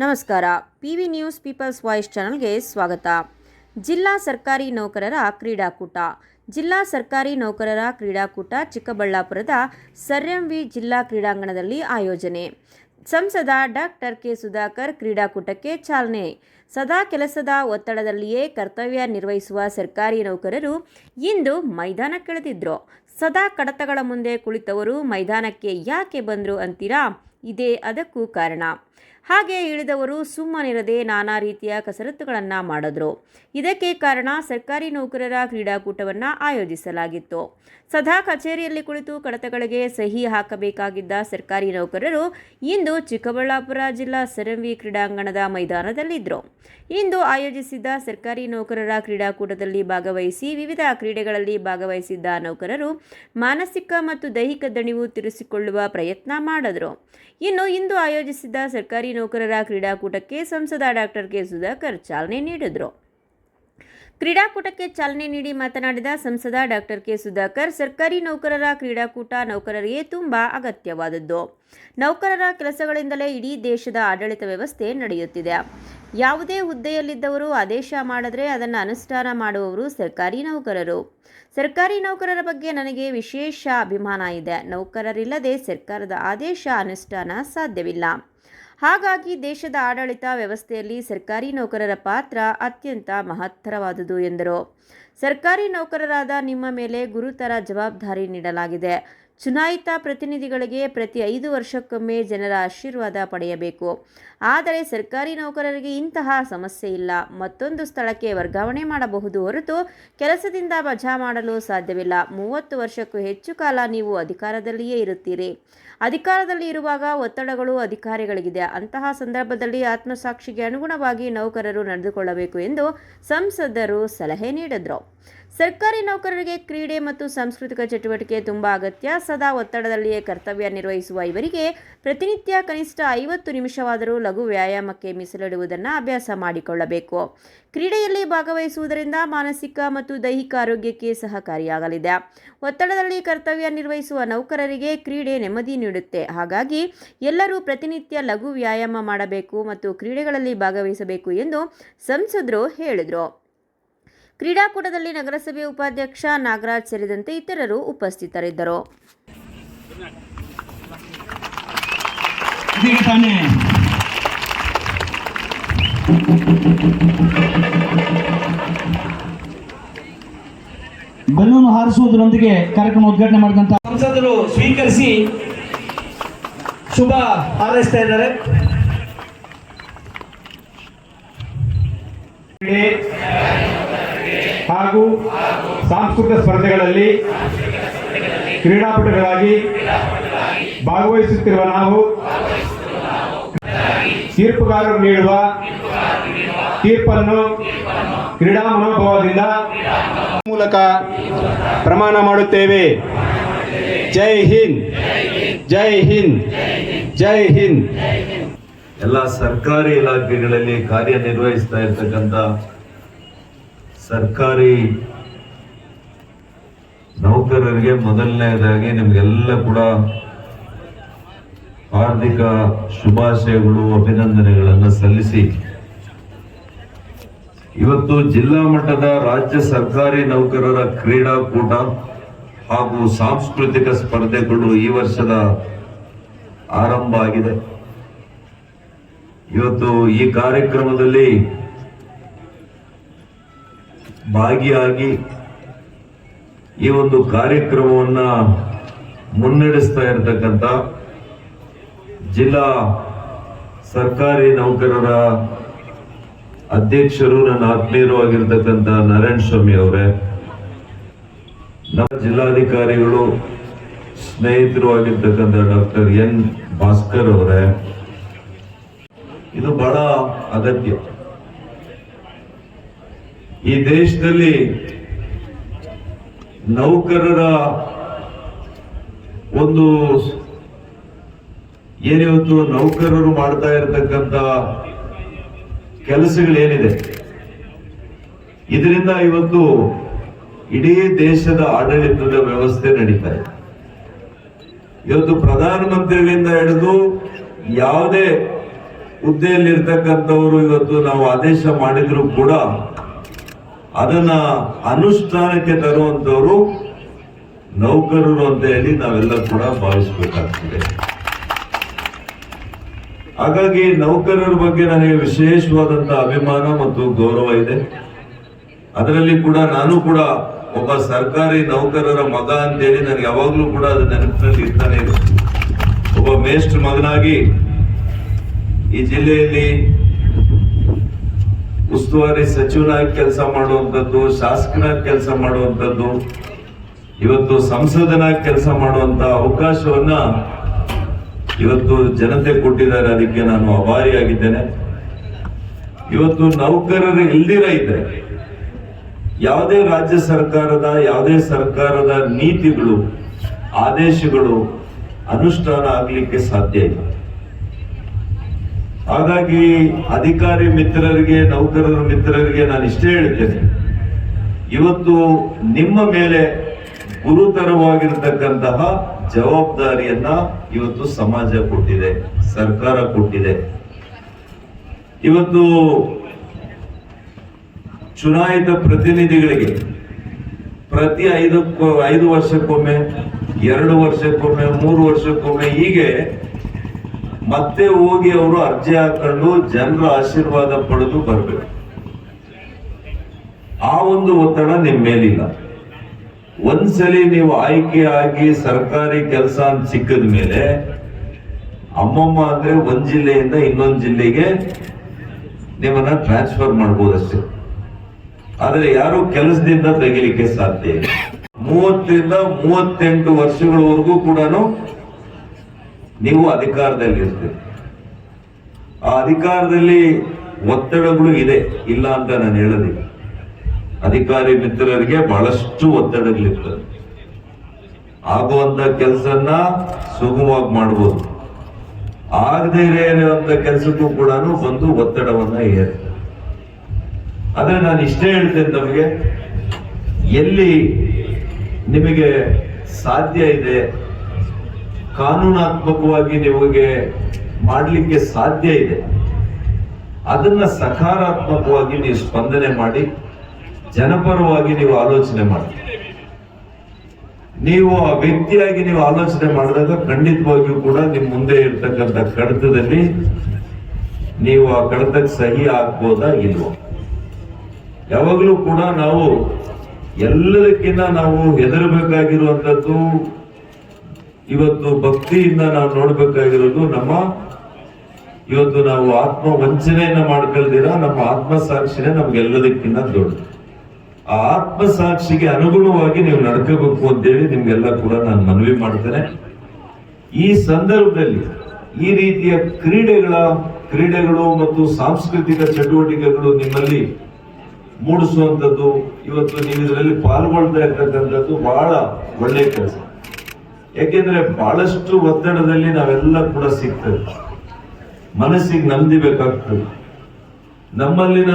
ನಮಸ್ಕಾರ. P V news people's voice ಚಾನಲ್ಗೆ ಸ್ವಾಗತ. ಜಿಲ್ಲಾ ಸರ್ಕಾರಿ ನೌಕರರ ಕ್ರೀಡಾಕೂಟ. ಜಿಲ್ಲಾ ಸರ್ಕಾರಿ ನೌಕರರ ಕ್ರೀಡಾಕೂಟ ಚಿಕ್ಕಬಳ್ಳಾಪುರದ ಸರ್ ಎಂ ವಿ ಜಿಲ್ಲಾ ಕ್ರೀಡಾಂಗಣದಲ್ಲಿ ಆಯೋಜನೆ. ಸಂಸದ ಡಾಕ್ಟರ್ ಕೆ. ಸುಧಾಕರ್ ಕ್ರೀಡಾಕೂಟಕ್ಕೆ ಚಾಲನೆ. ಸದಾ ಕೆಲಸದ ಒತ್ತಡದಲ್ಲಿಯೇ ಕರ್ತವ್ಯ ನಿರ್ವಹಿಸುವ ಸರ್ಕಾರಿ ನೌಕರರು ಇಂದು ಮೈದಾನಕ್ಕಿಳಿದಿದ್ರು ಸದಾ ಕಡತಗಳ ಮುಂದೆ ಕುಳಿತವರು ಮೈದಾನಕ್ಕೆ ಯಾಕೆ ಬಂದರು ಅಂತೀರಾ? ಇದೇ ಅದಕ್ಕೂ ಕಾರಣ. ಹಾಗೆ ಇಳಿದವರು ಸುಮ್ಮನಿರದೆ ನಾನಾ ರೀತಿಯ ಕಸರತ್ತುಗಳನ್ನು ಮಾಡಿದ್ರು. ಇದಕ್ಕೆ ಕಾರಣ ಸರ್ಕಾರಿ ನೌಕರರ ಕ್ರೀಡಾಕೂಟವನ್ನು ಆಯೋಜಿಸಲಾಗಿತ್ತು. ಸದಾ ಕಚೇರಿಯಲ್ಲಿ ಕುಳಿತು ಕಡತಗಳಿಗೆ ಸಹಿ ಹಾಕಬೇಕಾಗಿದ್ದ ಸರ್ಕಾರಿ ನೌಕರರು ಇಂದು ಚಿಕ್ಕಬಳ್ಳಾಪುರ ಜಿಲ್ಲಾ ಸರಂವಿ ಕ್ರೀಡಾಂಗಣದ ಮೈದಾನದಲ್ಲಿದ್ದರು ಇಂದು ಆಯೋಜಿಸಿದ್ದ ಸರ್ಕಾರಿ ನೌಕರರ ಕ್ರೀಡಾಕೂಟದಲ್ಲಿ ಭಾಗವಹಿಸಿ ವಿವಿಧ ಕ್ರೀಡೆಗಳಲ್ಲಿ ಭಾಗವಹಿಸಿದ್ದ ನೌಕರರು ಮಾನಸಿಕ ಮತ್ತು ದೈಹಿಕ ದಣಿವು ತಿರುಸಿಕೊಳ್ಳುವ ಪ್ರಯತ್ನ ಮಾಡಿದ್ರು. ಇನ್ನು ಇಂದು ಆಯೋಜಿಸಿದ್ದ ಸರ್ಕಾರಿ ನೌಕರರ ಕ್ರೀಡಾಕೂಟಕ್ಕೆ ಸಂಸದ ಡಾಕ್ಟರ್ ಕೆ ಸುಧಾಕರ್ ಚಾಲನೆ ನೀಡಿದರು. ಕ್ರೀಡಾಕೂಟಕ್ಕೆ ಚಾಲನೆ ನೀಡಿ ಮಾತನಾಡಿದ ಸಂಸದ ಡಾಕ್ಟರ್ ಕೆ ಸುಧಾಕರ್, ಸರ್ಕಾರಿ ನೌಕರರ ಕ್ರೀಡಾಕೂಟ ನೌಕರರಿಗೆ ತುಂಬ ಅಗತ್ಯವಾದದ್ದು. ನೌಕರರ ಕೆಲಸಗಳಿಂದಲೇ ಇಡೀ ದೇಶದ ಆಡಳಿತ ವ್ಯವಸ್ಥೆ ನಡೆಯುತ್ತಿದೆ. ಯಾವುದೇ ಹುದ್ದೆಯಲ್ಲಿದ್ದವರು ಆದೇಶ ಮಾಡಿದ್ರೆ ಅದನ್ನು ಅನುಷ್ಠಾನ ಮಾಡುವವರು ಸರ್ಕಾರಿ ನೌಕರರು. ಸರ್ಕಾರಿ ನೌಕರರ ಬಗ್ಗೆ ನನಗೆ ವಿಶೇಷ ಅಭಿಮಾನ ಇದೆ. ನೌಕರರಿಲ್ಲದೆ ಸರ್ಕಾರದ ಆದೇಶ ಅನುಷ್ಠಾನ ಸಾಧ್ಯವಿಲ್ಲ. ಹಾಗಾಗಿ ದೇಶದ ಆಡಳಿತ ವ್ಯವಸ್ಥೆಯಲ್ಲಿ ಸರ್ಕಾರಿ ನೌಕರರ ಪಾತ್ರ ಅತ್ಯಂತ ಮಹತ್ತರವಾದುದು ಎಂದರು. ಸರ್ಕಾರಿ ನೌಕರರಾದ ನಿಮ್ಮ ಮೇಲೆ ಗುರುತರ ಜವಾಬ್ದಾರಿ ನೀಡಲಾಗಿದೆ. ಚುನಾಯಿತ ಪ್ರತಿನಿಧಿಗಳಿಗೆ ಪ್ರತಿ ಐದು ವರ್ಷಕ್ಕೊಮ್ಮೆ ಜನರ ಆಶೀರ್ವಾದ ಪಡೆಯಬೇಕು. ಆದರೆ ಸರ್ಕಾರಿ ನೌಕರರಿಗೆ ಇಂತಹ ಸಮಸ್ಯೆ ಇಲ್ಲ. ಮತ್ತೊಂದು ಸ್ಥಳಕ್ಕೆ ವರ್ಗಾವಣೆ ಮಾಡಬಹುದು ಹೊರತು ಕೆಲಸದಿಂದ ವಜಾ ಮಾಡಲು ಸಾಧ್ಯವಿಲ್ಲ. ಮೂವತ್ತು ವರ್ಷಕ್ಕೂ ಹೆಚ್ಚು ಕಾಲ ನೀವು ಅಧಿಕಾರದಲ್ಲಿಯೇ ಇರುತ್ತೀರಿ. ಅಧಿಕಾರದಲ್ಲಿ ಇರುವಾಗ ಒತ್ತಡಗಳು ಅಧಿಕಾರಿಗಳಿಗಿದೆ. ಅಂತಹ ಸಂದರ್ಭದಲ್ಲಿ ಆತ್ಮಸಾಕ್ಷಿಗೆ ಅನುಗುಣವಾಗಿ ನೌಕರರು ನಡೆದುಕೊಳ್ಳಬೇಕು ಎಂದು ಸಂಸದರು ಸಲಹೆ ನೀಡಿದರು. ಸರ್ಕಾರಿ ನೌಕರರಿಗೆ ಕ್ರೀಡೆ ಮತ್ತು ಸಾಂಸ್ಕೃತಿಕ ಚಟುವಟಿಕೆ ತುಂಬ ಅಗತ್ಯ. ಸದಾ ಒತ್ತಡದಲ್ಲಿಯೇ ಕರ್ತವ್ಯ ನಿರ್ವಹಿಸುವ ಇವರಿಗೆ ಪ್ರತಿನಿತ್ಯ ಕನಿಷ್ಠ ಐವತ್ತು ನಿಮಿಷವಾದರೂ ಲಘು ವ್ಯಾಯಾಮಕ್ಕೆ ಮೀಸಲಿಡುವುದನ್ನು ಅಭ್ಯಾಸ ಮಾಡಿಕೊಳ್ಳಬೇಕು. ಕ್ರೀಡೆಯಲ್ಲಿ ಭಾಗವಹಿಸುವುದರಿಂದ ಮಾನಸಿಕ ಮತ್ತು ದೈಹಿಕ ಆರೋಗ್ಯಕ್ಕೆ ಸಹಕಾರಿಯಾಗಲಿದೆ. ಒತ್ತಡದಲ್ಲಿ ಕರ್ತವ್ಯ ನಿರ್ವಹಿಸುವ ನೌಕರರಿಗೆ ಕ್ರೀಡೆ ನೆಮ್ಮದಿ ನೀಡುತ್ತೆ. ಹಾಗಾಗಿ ಎಲ್ಲರೂ ಪ್ರತಿನಿತ್ಯ ಲಘು ವ್ಯಾಯಾಮ ಮಾಡಬೇಕು ಮತ್ತು ಕ್ರೀಡೆಗಳಲ್ಲಿ ಭಾಗವಹಿಸಬೇಕು ಎಂದು ಸಂಸದರು ಹೇಳಿದರು. ಕ್ರೀಡಾಕೂಟದಲ್ಲಿ ನಗರಸಭೆ ಉಪಾಧ್ಯಕ್ಷ ನಾಗರಾಜ್ ಸೇರಿದಂತೆ ಇತರರು ಉಪಸ್ಥಿತರಿದ್ದರು. ಬಲೂನು ಹಾರಿಸುವುದರೊಂದಿಗೆ ಕಾರ್ಯಕ್ರಮ ಉದ್ಘಾಟನೆ ಮಾಡಿದಂತ ಸಂಸದರು ಸ್ವೀಕರಿಸಿ ಶುಭ ಹಾರೈಸ್ತಾ ಇದ್ದಾರೆ. ಹಾಗೂ ಸಾಂಸ್ಕೃತಿಕ ಸ್ಪರ್ಧೆಗಳಲ್ಲಿ ಕ್ರೀಡಾಪಟುಗಳಾಗಿ ಭಾಗವಹಿಸುತ್ತಿರುವ ನಾವು ತೀರ್ಪುಗಾರರು ನೀಡುವ ತೀರ್ಪನ್ನು ಕ್ರೀಡಾ ಮನೋಭಾವದಿಂದ ಮೂಲಕ ಪ್ರಮಾಣ ಮಾಡುತ್ತೇವೆ. ಜೈ ಹಿಂದ್. ಜೈ ಹಿಂದ್. ಜೈ ಹಿಂದ್. ಎಲ್ಲ ಸರ್ಕಾರಿ ಇಲಾಖೆಗಳಲ್ಲಿ ಕಾರ್ಯನಿರ್ವಹಿಸ್ತಾ ಇರ್ತಕ್ಕಂಥ ಸರ್ಕಾರಿ ನೌಕರರಿಗೆ ಮೊದಲನೇದಾಗಿ ನಿಮಗೆಲ್ಲ ಕೂಡ ಹಾರ್ದಿಕ ಶುಭಾಶಯಗಳು, ಅಭಿನಂದನೆಗಳನ್ನು ಸಲ್ಲಿಸಿ. ಇವತ್ತು ಜಿಲ್ಲಾ ಮಟ್ಟದ ರಾಜ್ಯ ಸರ್ಕಾರಿ ನೌಕರರ ಕ್ರೀಡಾಕೂಟ ಹಾಗೂ ಸಾಂಸ್ಕೃತಿಕ ಸ್ಪರ್ಧೆಗಳು ಈ ವರ್ಷದ ಆರಂಭ ಆಗಿದೆ. ಇವತ್ತು ಈ ಕಾರ್ಯಕ್ರಮದಲ್ಲಿ ಭಾಗಿಯಾಗಿ ಈ ಒಂದು ಕಾರ್ಯಕ್ರಮವನ್ನ ಮುನ್ನಡೆಸ್ತಾ ಇರತಕ್ಕಂಥ ಜಿಲ್ಲಾ ಸರ್ಕಾರಿ ನೌಕರರ ಅಧ್ಯಕ್ಷರು ನನ್ನ ಆತ್ಮೀಯರು ಆಗಿರ್ತಕ್ಕಂಥ ನಾರಾಯಣ ಸ್ವಾಮಿ ಅವರೇ. ನಮ್ಮ ಜಿಲ್ಲಾಧಿಕಾರಿಗಳು, ಸ್ನೇಹಿತರು ಆಗಿರ್ತಕ್ಕಂಥ ಡಾಕ್ಟರ್ ಎನ್ ಭಾಸ್ಕರ್ ಅವರೇ. ಇದು ಬಹಳ ಅಗತ್ಯ. ಈ ದೇಶದಲ್ಲಿ ನೌಕರರ ಒಂದು ಏನಿವತ್ತು ನೌಕರರು ಮಾಡ್ತಾ ಇರತಕ್ಕಂತ ಕೆಲಸಗಳೇನಿದೆ. ಇದರಿಂದ ಇವತ್ತು ಇಡೀ ದೇಶದ ಆಡಳಿತದ ವ್ಯವಸ್ಥೆ ನಡೀತಾ ಇದೆ. ಇವತ್ತು ಪ್ರಧಾನಮಂತ್ರಿಗಳಿಂದ ಹಿಡಿದು ಯಾವುದೇ ಹುದ್ದೆಯಲ್ಲಿರ್ತಕ್ಕಂಥವರು ಇವತ್ತು ನಾವು ಆದೇಶ ಮಾಡಿದ್ರು ಕೂಡ ಅದನ್ನ ಅನುಷ್ಠಾನಕ್ಕೆ ತರುವಂತವರು ನೌಕರರು ಅಂತ ಹೇಳಿ ನಾವೆಲ್ಲ ಕೂಡ ಭಾವಿಸಬೇಕಾಗ್ತದೆ. ಹಾಗಾಗಿ ನೌಕರರ ಬಗ್ಗೆ ನನಗೆ ವಿಶೇಷವಾದಂತಹ ಅಭಿಮಾನ ಮತ್ತು ಗೌರವ ಇದೆ. ಅದರಲ್ಲಿ ಕೂಡ ನಾನು ಕೂಡ ಒಬ್ಬ ಸರ್ಕಾರಿ ನೌಕರರ ಮಗ ಅಂತೇಳಿ ನನಗೆ ಯಾವಾಗ್ಲೂ ಕೂಡ ಅದು ನೆನಪಿನಲ್ಲಿ ಇರ್ತಾನೆ ಇರುತ್ತೆ. ಒಬ್ಬ ಮೇಷ್ಟ್ರ ಮಗನಾಗಿ ಈ ಜಿಲ್ಲೆಯಲ್ಲಿ ಉಸ್ತುವಾರಿ ಸಚಿವನಾಗಿ ಕೆಲಸ ಮಾಡುವಂಥದ್ದು, ಶಾಸಕನಾಗಿ ಕೆಲಸ ಮಾಡುವಂಥದ್ದು, ಇವತ್ತು ಸಂಸದನಾಗಿ ಕೆಲಸ ಮಾಡುವಂತ ಅವಕಾಶವನ್ನ ಇವತ್ತು ಜನತೆ ಕೊಟ್ಟಿದ್ದಾರೆ. ಅದಕ್ಕೆ ನಾನು ಅಭಾರಿಯಾಗಿದ್ದೇನೆ ಇವತ್ತು ನೌಕರರು ಇಲ್ದಿರ ಇದ್ರೆ ಯಾವುದೇ ರಾಜ್ಯ ಸರ್ಕಾರದ, ಯಾವುದೇ ಸರ್ಕಾರದ ನೀತಿಗಳು, ಆದೇಶಗಳು ಅನುಷ್ಠಾನ ಆಗ್ಲಿಕ್ಕೆ ಸಾಧ್ಯ ಇಲ್ಲ. ಹಾಗಾಗಿ ಅಧಿಕಾರಿ ಮಿತ್ರರಿಗೆ, ನೌಕರರ ಮಿತ್ರರಿಗೆ ನಾನು ಇಷ್ಟೇ ಹೇಳ್ತೇನೆ. ಇವತ್ತು ನಿಮ್ಮ ಮೇಲೆ ಗುರುತರವಾಗಿರತಕ್ಕಂತಹ ಜವಾಬ್ದಾರಿಯನ್ನ ಇವತ್ತು ಸಮಾಜ ಕೊಟ್ಟಿದೆ, ಸರ್ಕಾರ ಕೊಟ್ಟಿದೆ. ಇವತ್ತು ಚುನಾಯಿತ ಪ್ರತಿನಿಧಿಗಳಿಗೆ ಪ್ರತಿ ಐದಕ್ಕೂ, ಐದು ವರ್ಷಕ್ಕೊಮ್ಮೆ, ಎರಡು ವರ್ಷಕ್ಕೊಮ್ಮೆ, ಮೂರು ವರ್ಷಕ್ಕೊಮ್ಮೆ ಹೀಗೆ ಮತ್ತೆ ಹೋಗಿ ಅವರು ಅರ್ಜಿ ಹಾಕೊಂಡು ಜನರ ಆಶೀರ್ವಾದ ಪಡೆದು ಬರಬೇಕು. ಆ ಒಂದು ಒತ್ತಡ ನಿಮ್ ಮೇಲಿಲ್ಲ. ಒಂದ್ಸಲಿ ನೀವು ಆಯ್ಕೆ ಆಗಿ ಸರ್ಕಾರಿ ಕೆಲಸ ಅಂತ ಸಿಕ್ಕಿದ ಮೇಲೆ ಅಮ್ಮಮ್ಮ ಅಂದ್ರೆ ಒಂದ್ ಜಿಲ್ಲೆಯಿಂದ ಇನ್ನೊಂದ್ ಜಿಲ್ಲೆಗೆ ನಿಮ್ಮನ್ನ ಟ್ರಾನ್ಸ್ಫರ್ ಮಾಡ್ಬೋದಷ್ಟೇ ಆದ್ರೆ ಯಾರು ಕೆಲಸದಿಂದ ತೆಗಿಲಿಕ್ಕೆ ಸಾಧ್ಯ ಮೂವತ್ತರಿಂದ ಮೂವತ್ತೆಂಟು ವರ್ಷಗಳವರೆಗೂ ಕೂಡ ನೀವು ಅಧಿಕಾರದಲ್ಲಿ ಇರ್ತೀರಿ. ಆ ಅಧಿಕಾರದಲ್ಲಿ ಒತ್ತಡಗಳು ಇದೆ, ಇಲ್ಲ ಅಂತ ನಾನು ಹೇಳೋದಿಲ್ಲ. ಅಧಿಕಾರಿ ಮಿತ್ರರಿಗೆ ಬಹಳಷ್ಟು ಒತ್ತಡಗಳಿರ್ತದೆ ಆಗುವಂತ ಕೆಲಸ ಸುಗಮವಾಗಿ ಮಾಡಬಹುದು ಆಗದೇ ಇರುವಂತ ಕೆಲಸಕ್ಕೂ ಕೂಡ ಬಂದು ಒತ್ತಡವನ್ನ ಏರ್ತದೆ ಆದ್ರೆ ನಾನು ಇಷ್ಟೇ ಹೇಳ್ತೇನೆ ನಮಗೆ, ಎಲ್ಲಿ ನಿಮಗೆ ಸಾಧ್ಯ ಇದೆ ಕಾನೂನಾತ್ಮಕವಾಗಿ ನಿಮಗೆ ಮಾಡಲಿಕ್ಕೆ ಸಾಧ್ಯ ಇದೆ. ಅದನ್ನ ಸಕಾರಾತ್ಮಕವಾಗಿ ನೀವು ಸ್ಪಂದನೆ ಮಾಡಿ, ಜನಪರವಾಗಿ ನೀವು ಆಲೋಚನೆ ಮಾಡಿ. ನೀವು ಆ ವ್ಯಕ್ತಿಯಾಗಿ ನೀವು ಆಲೋಚನೆ ಮಾಡಿದಾಗ ಖಂಡಿತವಾಗಿಯೂ ಕೂಡ ನಿಮ್ ಮುಂದೆ ಇರ್ತಕ್ಕಂಥ ಕಡತದಲ್ಲಿ ನೀವು ಆ ಕಡತಕ್ಕೆ ಸಹಿ ಹಾಕ್ಬೋದಾ ಇಲ್ವೋ? ಯಾವಾಗಲೂ ಕೂಡ ನಾವು ಎಲ್ಲದಕ್ಕಿಂತ ನಾವು ಹೆದರಬೇಕಾಗಿರುವಂತದ್ದು ಇವತ್ತು ಭಕ್ತಿಯಿಂದ ನಾವು ನೋಡ್ಬೇಕಾಗಿರೋದು ನಮ್ಮ ಇವತ್ತು ನಾವು ಆತ್ಮ ವಂಚನೆಯನ್ನ ಮಾಡ್ಕೊಳ್ದಿರ, ನಮ್ಮ ಆತ್ಮ ಸಾಕ್ಷಿನೇ ನಮ್ಗೆಲ್ಲದಕ್ಕಿಂತ ದೊಡ್ಡದು. ಆ ಆತ್ಮ ಸಾಕ್ಷಿಗೆ ಅನುಗುಣವಾಗಿ ನೀವು ನಡ್ಕೋಬೇಕು ಅಂತೇಳಿ ನಿಮ್ಗೆಲ್ಲ ಕೂಡ ನಾನು ಮನವಿ ಮಾಡ್ತೇನೆ. ಈ ಸಂದರ್ಭದಲ್ಲಿ ಈ ರೀತಿಯ ಕ್ರೀಡೆಗಳ, ಕ್ರೀಡೆಗಳು ಮತ್ತು ಸಾಂಸ್ಕೃತಿಕ ಚಟುವಟಿಕೆಗಳು ನಿಮ್ಮಲ್ಲಿ ಮೂಡಿಸುವಂಥದ್ದು ಇವತ್ತು ನೀವು ಇದರಲ್ಲಿ ಪಾಲ್ಗೊಳ್ತಾ ಇರ್ತಕ್ಕಂಥದ್ದು ಬಹಳ ಒಳ್ಳೆಯ ಕೆಲಸ. ಯಾಕೆಂದ್ರೆ ಬಹಳಷ್ಟು ಒತ್ತಡದಲ್ಲಿ ನಾವೆಲ್ಲ ಕೂಡ ಸಿಗ್ತದೆ ಮನಸ್ಸಿಗೆ ನೆಮ್ಮದಿ ಬೇಕಾಗ್ತದೆ. ನಮ್ಮಲ್ಲಿನ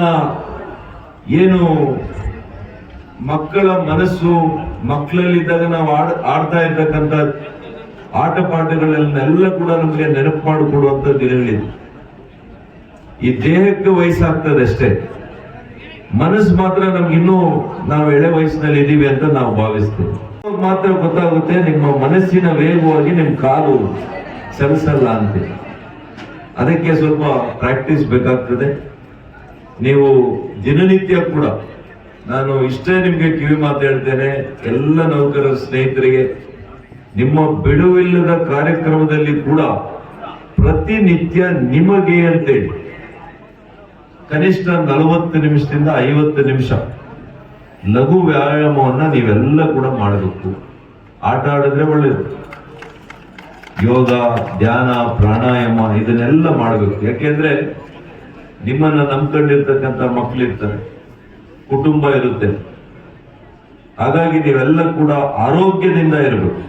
ಏನು ಮಕ್ಕಳ ಮನಸ್ಸು, ಮಕ್ಕಳಲ್ಲಿದ್ದಾಗ ನಾವು ಆಡ್, ಆಡ್ತಾ ಇರ್ತಕ್ಕಂಥ ಆಟ ಪಾಠಗಳನ್ನೆಲ್ಲ ಕೂಡ ನಮಗೆ ನೆನಪು ಮಾಡಿಕೊಡುವಂತ ದಿನಗಳಿದೆ ಈ ದೇಹಕ್ಕೆ ವಯಸ್ಸಾಗ್ತದೆ ಅಷ್ಟೇ. ಮನಸ್ಸು ಮಾತ್ರ ನಮ್ಗೆ ಇನ್ನೂ ನಾವು ಎಳೆ ವಯಸ್ಸಿನಲ್ಲಿ ಇದ್ದೀವಿ ಅಂತ ನಾವು ಭಾವಿಸ್ತೇವೆ. ಮಾತ್ರ ಗೊತ್ತಾಗುತ್ತೆ, ನಿಮ್ಮ ಮನಸ್ಸಿನ ವೇಗವಾಗಿ ನಿಮ್ಮ ಕಾಲು ಚಲಿಸಲ್ಲ ಅಂತ. ಅದಕ್ಕೆ ಸ್ವಲ್ಪ ಪ್ರಾಕ್ಟೀಸ್ ಬೇಕಾಗ್ತದೆ. ನೀವು ದಿನನಿತ್ಯ ಕೂಡ, ನಾನು ಇಷ್ಟೇ ನಿಮಗೆ ಕಿವಿ ಹೇಳ್ತೇನೆ, ಎಲ್ಲ ನೌಕರ ಸ್ನೇಹಿತರಿಗೆ, ನಿಮ್ಮ ಬಿಡುವಿಲ್ಲದ ಕಾರ್ಯಕ್ರಮದಲ್ಲಿ ಕೂಡ ಪ್ರತಿನಿತ್ಯ ನಿಮಗೆ ಅಂತೇಳಿ. ಕನಿಷ್ಠ ನಲವತ್ತು ನಿಮಿಷದಿಂದ ಐವತ್ತು ನಿಮಿಷ. ಲಘು ವ್ಯಾಯಾಮವನ್ನ ನೀವೆಲ್ಲ ಕೂಡ ಮಾಡಬೇಕು. ಆಟ ಆಡಿದ್ರೆ ಒಳ್ಳೇದು. ಯೋಗ, ಧ್ಯಾನ, ಪ್ರಾಣಾಯಾಮ ಇದನ್ನೆಲ್ಲ ಮಾಡಬೇಕು. ಯಾಕೆಂದ್ರೆ ನಿಮ್ಮನ್ನ ನಂಬ್ಕೊಂಡಿರ್ತಕ್ಕಂಥ ಮಕ್ಕಳಿರ್ತಾರೆ ಕುಟುಂಬ ಇರುತ್ತೆ. ಹಾಗಾಗಿ ನೀವೆಲ್ಲ ಕೂಡ ಆರೋಗ್ಯದಿಂದ ಇರಬೇಕು.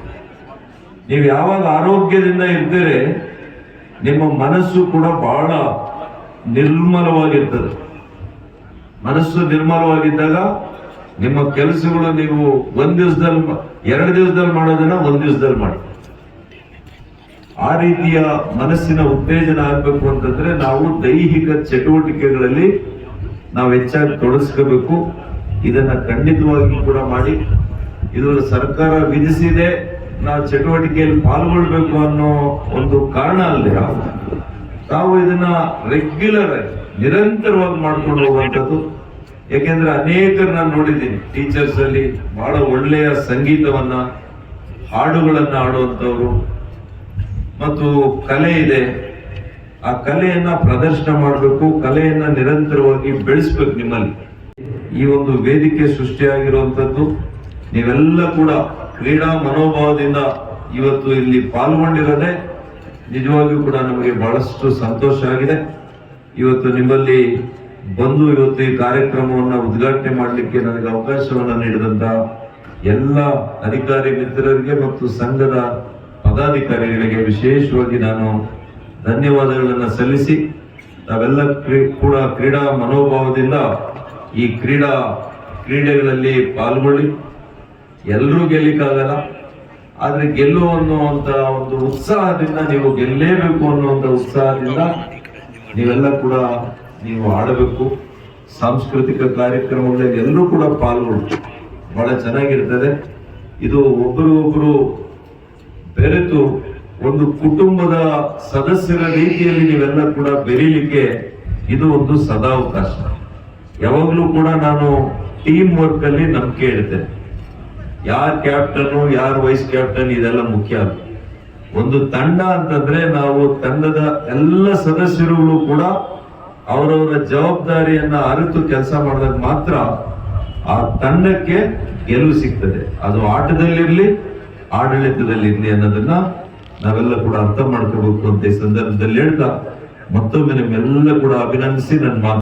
ನೀವು ಯಾವಾಗ ಆರೋಗ್ಯದಿಂದ ಇರ್ತೀರಿ, ನಿಮ್ಮ ಮನಸ್ಸು ಕೂಡ ಬಹಳ ನಿರ್ಮಲವಾಗಿರ್ತದೆ. ಮನಸ್ಸು ನಿರ್ಮಲವಾಗಿದ್ದಾಗ ನಿಮ್ಮ ಕೆಲಸಗಳು ನೀವು ಒಂದ್ ದಿವಸದಲ್ಲಿ ಎರಡು ದಿವಸದಲ್ಲಿ ಮಾಡೋದನ್ನ ಒಂದ್ ದಿವಸದಲ್ಲಿ ಮಾಡಿ. ಆ ರೀತಿಯ ಮನಸ್ಸಿನ ಉತ್ತೇಜನ ಆಗ್ಬೇಕು ಅಂತಂದ್ರೆ ನಾವು ದೈಹಿಕ ಚಟುವಟಿಕೆಗಳಲ್ಲಿ ನಾವು ಹೆಚ್ಚಾಗಿ ತೊಡಗಿಸ್ಕೋಬೇಕು. ಇದನ್ನ ಖಂಡಿತವಾಗಿ ಕೂಡ ಮಾಡಿ. ಇದು ಸರ್ಕಾರ ವಿಧಿಸಿದೆ, ನಾವು ಚಟುವಟಿಕೆಯಲ್ಲಿ ಪಾಲ್ಗೊಳ್ಬೇಕು ಅನ್ನೋ ಒಂದು ಕಾರಣ ಅಲ್ಲದೆ ತಾವು ಇದನ್ನ ರೆಗ್ಯುಲರ್ ಆಗಿ, ನಿರಂತರವಾಗಿ ಮಾಡ್ಕೊಂಡು ಹೋಗುವಂಥದ್ದು ಯಾಕೆಂದ್ರೆ ಅನೇಕರು ನಾನು ನೋಡಿದ್ದೀನಿ. ಟೀಚರ್ಸ್ ಅಲ್ಲಿ ಬಹಳ ಒಳ್ಳೆಯ ಸಂಗೀತವನ್ನ, ಹಾಡುಗಳನ್ನ ಆಡುವಂತವ್ರು ಮತ್ತು ಕಲೆ ಇದೆ. ಆ ಕಲೆಯನ್ನ ಪ್ರದರ್ಶನ ಮಾಡಬೇಕು, ಕಲೆಯನ್ನ ನಿರಂತರವಾಗಿ ಬೆಳೆಸ್ಬೇಕು ನಿಮ್ಮಲ್ಲಿ. ಈ ಒಂದು ವೇದಿಕೆ ಸೃಷ್ಟಿಯಾಗಿರುವಂಥದ್ದು, ನೀವೆಲ್ಲ ಕೂಡ ಕ್ರೀಡಾ ಮನೋಭಾವದಿಂದ ಇವತ್ತು ಇಲ್ಲಿ ಪಾಲ್ಗೊಂಡಿರೋದೆ ನಿಜವಾಗಿಯೂ ಕೂಡ ನಮಗೆ ಬಹಳಷ್ಟು ಸಂತೋಷ ಆಗಿದೆ. ಇವತ್ತು ನಿಮ್ಮಲ್ಲಿ ಬಂದು ಇವತ್ತು ಈ ಕಾರ್ಯಕ್ರಮವನ್ನ ಉದ್ಘಾಟನೆ ಮಾಡಲಿಕ್ಕೆ ನನಗೆ ಅವಕಾಶವನ್ನು ನೀಡಿದಂತ ಎಲ್ಲ ಅಧಿಕಾರಿ ಮಿತ್ರರಿಗೆ ಮತ್ತು ಸಂಘದ ಪದಾಧಿಕಾರಿಗಳಿಗೆ ವಿಶೇಷವಾಗಿ ನಾನು ಧನ್ಯವಾದಗಳನ್ನು ಸಲ್ಲಿಸಿ ನಾವೆಲ್ಲ ಕೂಡ ಕ್ರೀಡಾ ಮನೋಭಾವದಿಂದ ಈ ಕ್ರೀಡಾ ಕ್ರೀಡೆಗಳಲ್ಲಿ ಪಾಲ್ಗೊಳ್ಳಿ. ಎಲ್ಲರೂ ಗೆಲ್ಲಿಕ್ಕಾಗಲ್ಲ. ಆದರೆ ಗೆಲ್ಲು ಅನ್ನುವಂತ ಒಂದು ಉತ್ಸಾಹದಿಂದ ನೀವು ಗೆಲ್ಲೇಬೇಕು ಅನ್ನುವಂತ ಉತ್ಸಾಹದಿಂದ ನೀವೆಲ್ಲ ಕೂಡ ನೀವು ಆಡಬೇಕು ಸಾಂಸ್ಕೃತಿಕ ಕಾರ್ಯಕ್ರಮಗಳಲ್ಲಿ ಎಲ್ಲರೂ ಕೂಡ ಪಾಲ್ಗೊಳ್ಳಿ. ಬಹಳ ಚೆನ್ನಾಗಿರ್ತದೆ. ಇದು ಒಬ್ಬರು ಬೆರೆತು ಒಂದು ಕುಟುಂಬದ ಸದಸ್ಯರ ರೀತಿಯಲ್ಲಿ ನೀವೆಲ್ಲ ಕೂಡ ಬೆರೀಲಿಕ್ಕೆ ಇದು ಒಂದು ಸದಾವಕಾಶ. ಯಾವಾಗಲೂ ಕೂಡ ನಾನು ಟೀಮ್ ವರ್ಕ್ ಅಲ್ಲಿ ನಂಬಿಕೆ ಇಡ್ತೇನೆ ಯಾರ್ ಕ್ಯಾಪ್ಟನ್ ಯಾರ್ ವೈಸ್ ಕ್ಯಾಪ್ಟನ್ ಇದೆಲ್ಲ ಮುಖ್ಯ ಅಲ್ಲ. ಒಂದು ತಂಡ ಅಂತಂದ್ರೆ ನಾವು ತಂಡದ ಎಲ್ಲ ಸದಸ್ಯರುಗಳು ಕೂಡ ಅವರವರ ಜವಾಬ್ದಾರಿಯನ್ನ ಅರಿತು ಕೆಲಸ ಮಾಡಿದಾಗ ಮಾತ್ರ ಆ ತಂಡಕ್ಕೆ ಗೆಲುವು ಸಿಗ್ತದೆ. ಅದು ಆಟದಲ್ಲಿರ್ಲಿ ಆಡಳಿತದಲ್ಲಿರ್ಲಿ ಅನ್ನೋದನ್ನ ನಾವೆಲ್ಲ ಕೂಡ ಅರ್ಥ ಮಾಡ್ಕೋಬೇಕು ಅಂತ ಈ ಸಂದರ್ಭದಲ್ಲಿ ಹೇಳ್ತಾ ಮತ್ತೊಮ್ಮೆ ನಿಮ್ಮೆಲ್ಲ ಕೂಡ ಅಭಿನಂದಿಸಿ ನನ್ನ ಮಾತು